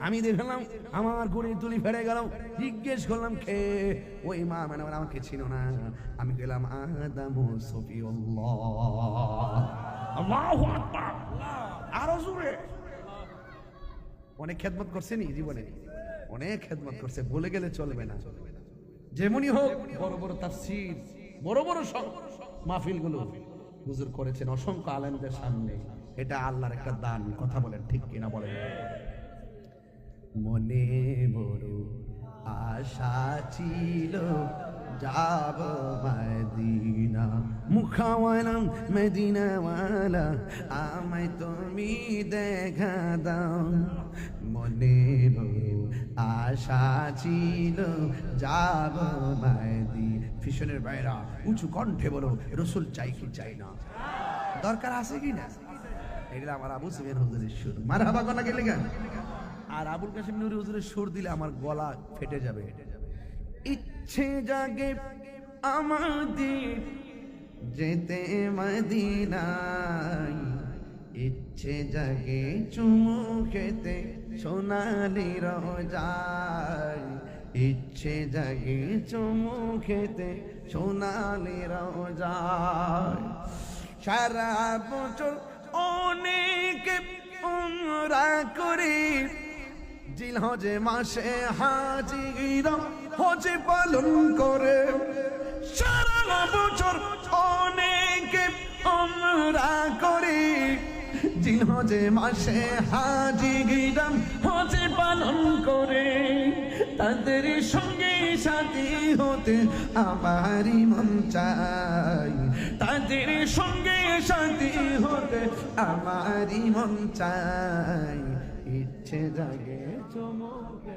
আমি দেখলাম আমার তুলি গেল। জিজ্ঞেস করলাম ওই মা আমাকে ছিল না। আমি গেলাম আরও অনেক খেদমত করছে নি জীবনে? অনেক খেদমত করছে, বলে গেলে চলবে না। যেমনই হোক, বড় বড় তাফসীর, বড় বড় মাহফিলগুলো হুজুর করেছেন অসংখ্য আলেমদের সামনে। এটা আল্লাহর একটা দান। কথা বলেন ঠিক কিনা বলেন। মনে বড় আশা ছিল যাব মদিনা। মুখাওয়ালা মদিনাওয়ালা আমায় তুমি দেখা দাও। মনে আশা ছিল যাব মদিনা। ফিশনের বাইরা উঁচু কণ্ঠে বলো রসুল চাই কি চাই না। দরকার আছে কি না? এগুলো আমার আবু সুফিয়ান হুজুরের সুর। মার হাবা গলা গেলে গান আর আবুল কাশিম নুরি হুজুরের সুর দিলে আমার গলা ফেটে যাবে। ইচ্ছে জাগে আমাদের যেতে মদিনায়। ইচ্ছে জাগে চুমু খেতে সোনালি রোজায়। ইচ্ছে জাগে চুমু খেতে সোনালি রোজায়। সারা বছর অনেক উমরা করি। জিল হজে মাসে হাজিরা, হজে পালন করে। সারা বছর অনেক উমরা করি। জিল হজে মাসে হাজিরা, হজে পালন করে। তাদের সঙ্গে সাথী হতে আমারই মন চাই। তাদের সঙ্গে সাথী হতে আমারই মন চাই ইচ্ছে জাগে চমকে